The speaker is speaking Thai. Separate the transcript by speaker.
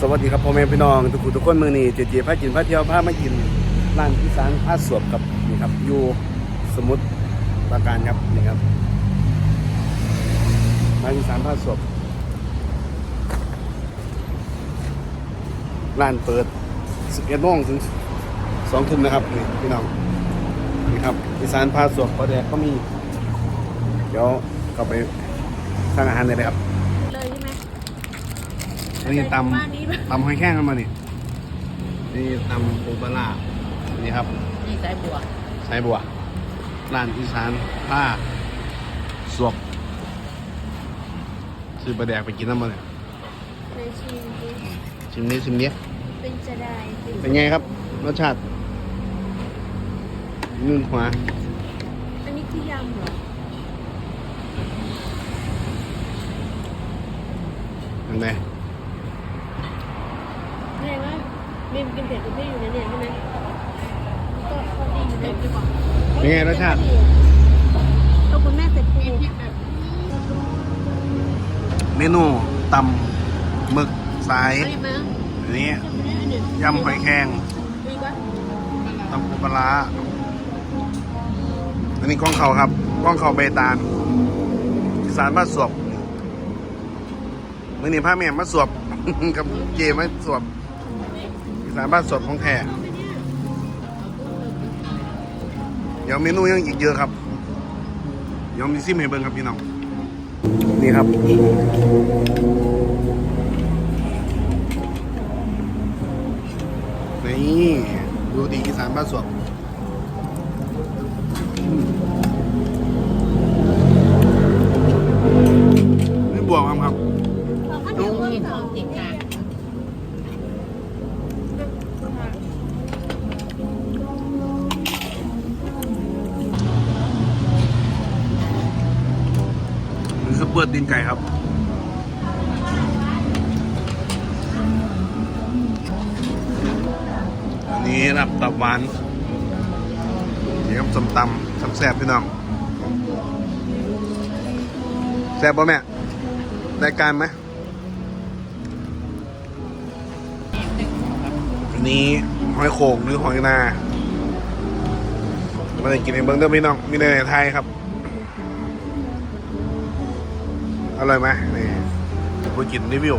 Speaker 1: สวัสดีครับพ่อแม่พี่น้องทุกคนทุกคนมือนี้เจเจพากินพาเที่ยวพามากินร้านที่านพาสวบครับนี่ครับอยู่สมุทรปราการครับนี่ครับร้านที่านพาสวบร้านเปิด11โมงถึง2ทุ่มนะครับนี่พี่น้องนี่ครับที่านพาสวบปลาแดกก็มี เดี๋ยวเข้าไปทานอาหารเลยนะครับ
Speaker 2: เลยใช่ไหม
Speaker 1: อั นนี้ต
Speaker 2: บ้านนี้ำ
Speaker 1: ตำหอยแข้งกันมานี่นี่ตำปูปลาร้านี่ครับ
Speaker 2: นี่สายบัว
Speaker 1: ใส่บัวร้านอีสานผ้าสวบซื้อปลาแดกไปกินน้ำมันเนี่ย
Speaker 2: ในชิมดิ
Speaker 1: ชิมนี้ชิมนี้
Speaker 2: เป็นจะได้สิ
Speaker 1: เป็นไงครับรสชาตินึ่งขวา
Speaker 2: อันนี้คือยำเหรอ
Speaker 1: เป็นไง
Speaker 2: แสดงว่า บีมกินเผ็ดกับพี่อยู่ในเนี่ยใช่ไหมก็พอดีอยู่ในดีกว่า
Speaker 1: เป็นไงรสชาติ
Speaker 2: เอาคุณแม่เสร็จปู
Speaker 1: เมนูตำหมึกสาย
Speaker 2: เอาอีกไหม
Speaker 1: อันนี้
Speaker 2: อันนี้
Speaker 1: ยำหอยแข้ง
Speaker 2: ดีกว่า
Speaker 1: ตำปูปลาร้าอันนี้กล้องเขาครับกล้องเขาเบตาลอีสานมาสวบมื่อนี้พาแม่มาสวบกับเจมาสวบ อีสานบ้านสดของแท้เดี๋ยวเมนูยังอีกเยอะครับ เดี๋ยวมีซิมให้เบิ้งครับพี่น้อง นี่ครับ นี่ ดูดีอีสานบ้านสวน
Speaker 2: นี่
Speaker 1: คือเปิดตีนไก่ครับอันนี้รับตับหวานนี่ครับสมตำแซ่บพี่น้องแซ่บป่ะแม่ได้การไหมอันนี้หอยโขงหรือหอยนามาได้กินในเบิ้งเด้อพี่น้องมีในไทยครับ อร่อยไหมนี่ผู้กินรีวิว